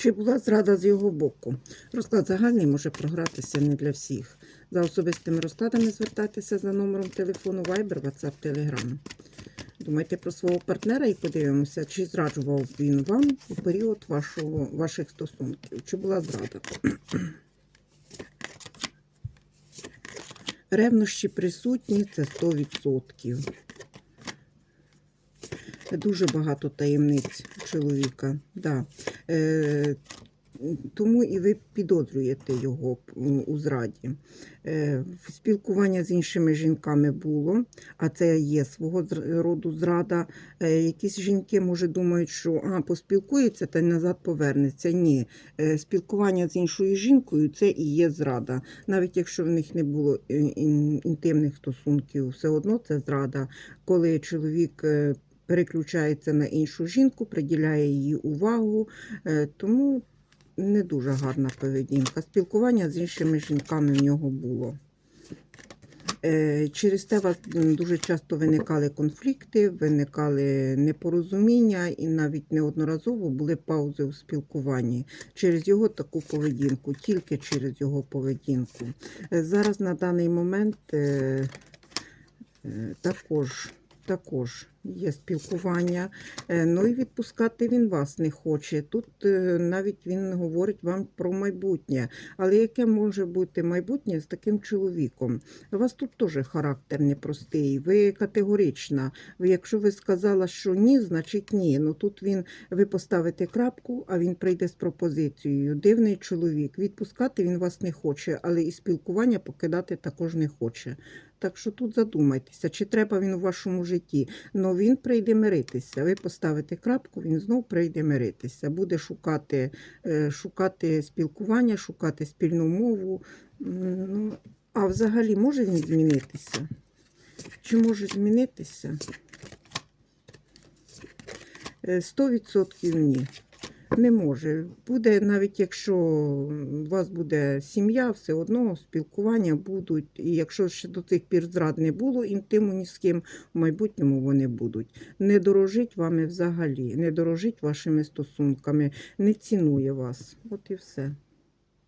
Чи була зрада з його боку? Розклад загальний може програтися не для всіх. За особистими розкладами звертайтеся за номером телефону Viber, WhatsApp, Telegram. Думайте про свого партнера і подивимося, чи зраджував він вам у період вашого, ваших стосунків, чи була зрада. Ревнощі присутні це 100%. Дуже багато таємниць чоловіка. Да. Е, тому і ви підозрюєте його у зраді. Е, спілкування з іншими жінками було, а це є свого роду зрада. Е, якісь жінки, може, думають, що а, поспілкується та назад повернеться. Ні, Е, спілкування з іншою жінкою це і є зрада. Навіть якщо в них не було е, інтимних стосунків, все одно це зрада, коли чоловік. Переключається на іншу жінку, приділяє їй увагу, Е, тому не дуже гарна поведінка. Спілкування з іншими жінками в нього було. Е, Через те вас дуже часто виникали конфлікти, виникали непорозуміння і навіть неодноразово були паузи у спілкуванні через його таку поведінку, тільки через його поведінку. Е, Зараз на даний момент також, також є спілкування. Е, Ну і відпускати він вас не хоче. Тут е, навіть він говорить вам про майбутнє. Але яке може бути майбутнє з таким чоловіком? У вас тут теж характер непростий. Ви категорична. Якщо ви сказала, що ні, значить ні. Ну тут він ви поставите крапку, а він прийде з пропозицією. Дивний чоловік. Відпускати він вас не хоче, але і спілкування покидати також не хоче. Так що тут задумайтеся, чи треба він у вашому житті. Він прийде миритися. Ви поставите крапку, він знов прийде миритися. Буде шукати, е, шукати спілкування, шукати спільну мову. Ну, а взагалі може він змінитися? Чи може змінитися? Е, 100% ні. Не може. Буде, навіть якщо у вас буде сім'я, все одно спілкування будуть. І якщо ще до тих пір зрад не було інтиму ні з ким, в майбутньому вони будуть. Не дорожить вами взагалі, не дорожить вашими стосунками, не цінує вас. От і все.